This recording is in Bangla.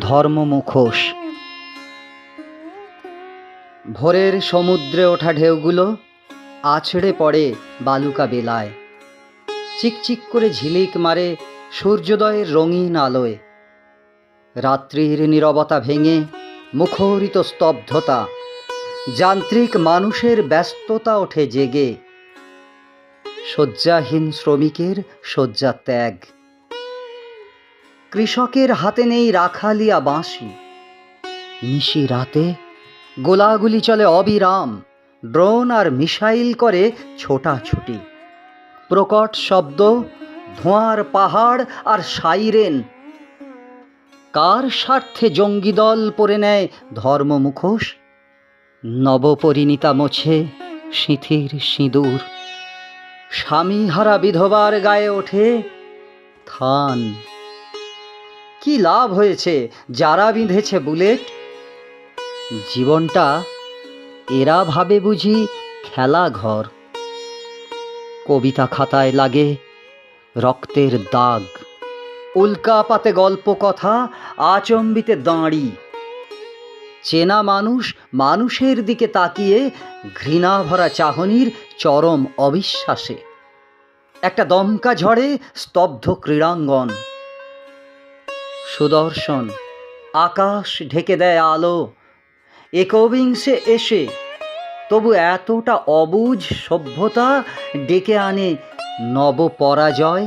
ধর্ম মুখোশ ভোরের সমুদ্রে ওঠা ঢেউগুলো আছড়ে পড়ে বালুকা বেলায়। চিকচিক করে ঝিলিক মারে সূর্যোদয়ের রঙিন আলোয়। রাত্রির নীরবতা ভেঙে মুখরিত স্তব্ধতা, যান্ত্রিক মানুষের ব্যস্ততা ওঠে জেগে। শয্যাহীন শ্রমিকের শয্যা ত্যাগ। কৃষকের হাতে নেই রাখালিয়া বাঁশি নিশি রাতে গোলাগুলি চলে অবিরাম, ড্রোন আর মিসাইল করে ছোটাছুটি। প্রকট শব্দ, ধোঁয়ার পাহাড় আর সাইরেন। কার স্বার্থে জঙ্গি দল পরে নেয় ধর্ম মুখোশ? নবপরিণীতা মোছে সিঁথির সিঁদুর। স্বামীহারা বিধবার গায়ে ওঠে থান। কি লাভ হয়েছে? যারা বিঁধেছে বুলেট? জীবনটা এরা ভাবে বুঝি খেলা ঘর। কবিতা খাতায় লাগে রক্তের দাগ। উল্কা পাতে গল্প কথা, আচম্বিতে দাঁড়ি। চেনা মানুষ মানুষের দিকে তাকিয়ে ঘৃণা ভরা চাহনির চরম অবিশ্বাসে। একটা দমকা ঝড়ে স্তব্ধ ক্রীড়াঙ্গন। সুদর্শন। আকাশ ঢেকে দেয় আলো। একবিংশে এসে তবু এতটা অবুজ সভ্যতা ডেকে আনে নব পরাজয়